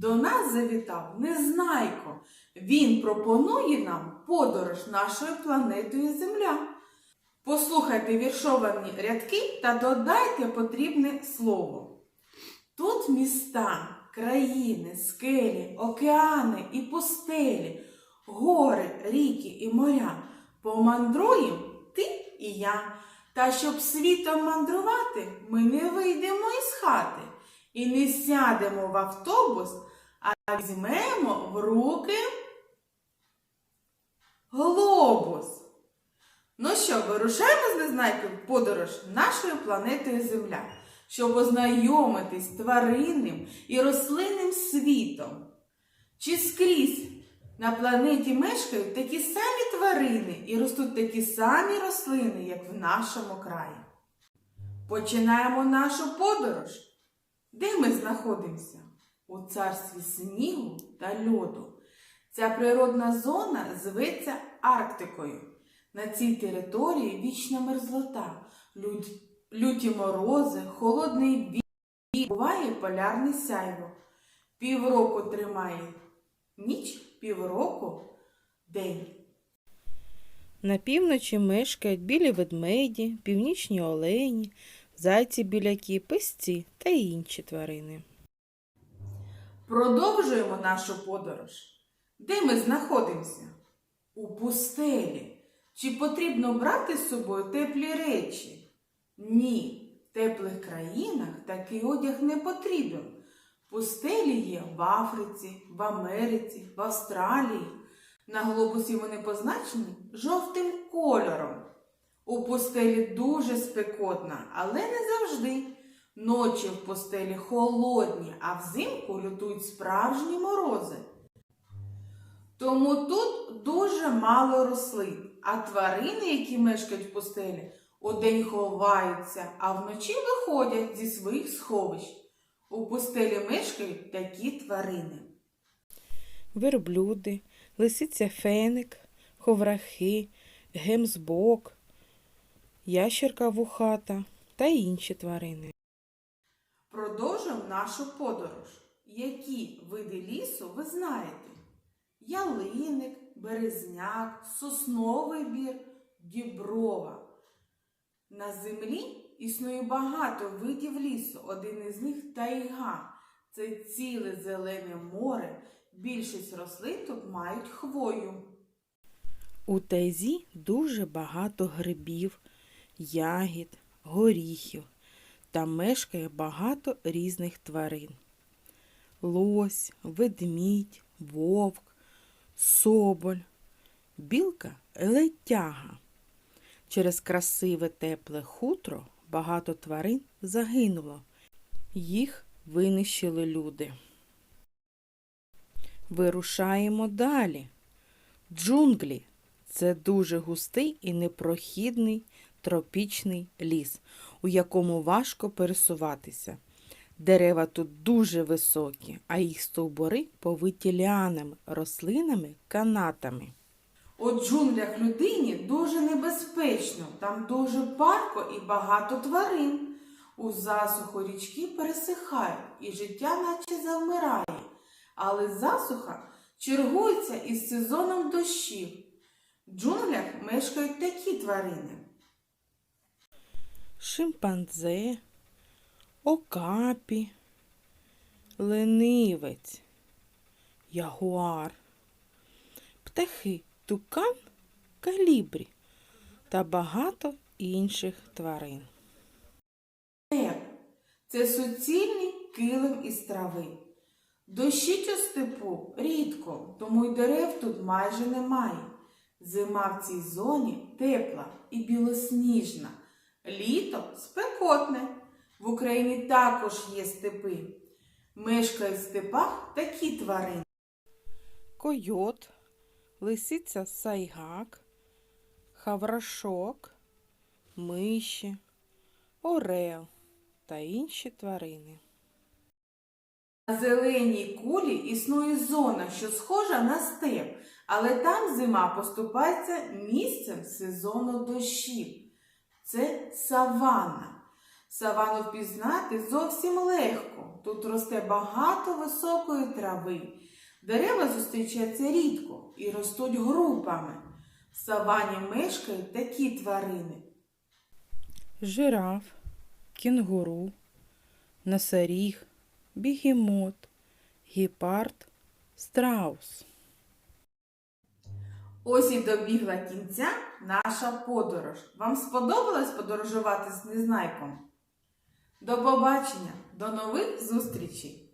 До нас завітав Незнайко. Він пропонує нам подорож нашою планетою Земля. Послухайте віршовані рядки та додайте потрібне слово. Тут міста, країни, скелі, океани і пустелі, гори, ріки і моря. Помандруєм ти і я. Та щоб світом мандрувати, ми не вийдемо із хати і не сядемо в автобус, візьмемо в руки глобус. Ну що, вирушаємо з незнайкою в подорож нашою планетою Земля, щоб ознайомитись з тваринним і рослинним світом. Чи скрізь на планеті мешкають такі самі тварини і ростуть такі самі рослини, як в нашому краї? Починаємо нашу подорож. Де ми знаходимося? У царстві снігу та льоду. Ця природна зона зветься Арктикою. На цій території вічна мерзлота, люті морози, холодний вітер, буває полярне сяйво. Півроку тримає ніч, півроку день. На півночі мешкають білі ведмеді, північні олені, зайці біляки, песці та інші тварини. Продовжуємо нашу подорож. Де ми знаходимося? У пустелі. Чи потрібно брати з собою теплі речі? Ні, в теплих країнах такий одяг не потрібен. Пустелі є в Африці, в Америці, в Австралії. На глобусі вони позначені жовтим кольором. У пустелі дуже спекотно, але не завжди. Ночі в пустелі холодні, а взимку лютують справжні морози. Тому тут дуже мало рослин, а тварини, які мешкають в пустелі, удень ховаються, а вночі виходять зі своїх сховищ. У пустелі мешкають такі тварини. Верблюди, лисиця феник, ховрахи, гемсбок, ящерка вухата та інші тварини. Продовжуємо нашу подорож. Які види лісу ви знаєте? Ялиник, березняк, сосновий бір, діброва. На землі існує багато видів лісу. Один із них тайга. Це ціле зелене море. Більшість рослин тут мають хвою. У тайзі дуже багато грибів, ягід, горіхів. Там мешкає багато різних тварин. Лось, ведмідь, вовк, соболь, білка летяга. Через красиве тепле хутро багато тварин загинуло. Їх винищили люди. Вирушаємо далі. Джунглі це дуже густий і непрохідний тропічний ліс, у якому важко пересуватися. Дерева тут дуже високі, а їх стовбури повиті ліанами, рослинами, канатами. У джунглях людині дуже небезпечно, там дуже парко і багато тварин. У засуху річки пересихають і життя наче завмирає. Але засуха чергується із сезоном дощів. В джунглях мешкають такі тварини. Шимпанзе, окапі, ленивець, ягуар, птахи, тукан, калібрі та багато інших тварин. Це суцільний килим із трави. Дощить у степу рідко, тому й дерев тут майже немає. Зима в цій зоні тепла і білосніжна. Літо спекотне. В Україні також є степи. Мешкають в степах такі тварини. койот, лисиця сайгак, хаврашок, миші, орел та інші тварини. На зеленій кулі існує зона, що схожа на степ, але там зима поступається місцем сезону дощів. Це саванна. Савану впізнати зовсім легко. тут росте багато високої трави. Дерева зустрічаються рідко і ростуть групами. В савані мешкають такі тварини. жираф, кінгуру, носоріг, бігемот, гепард, страус. Ось і добігла кінця наша подорож. Вам сподобалось подорожувати з незнайком? До побачення, до нових зустрічей!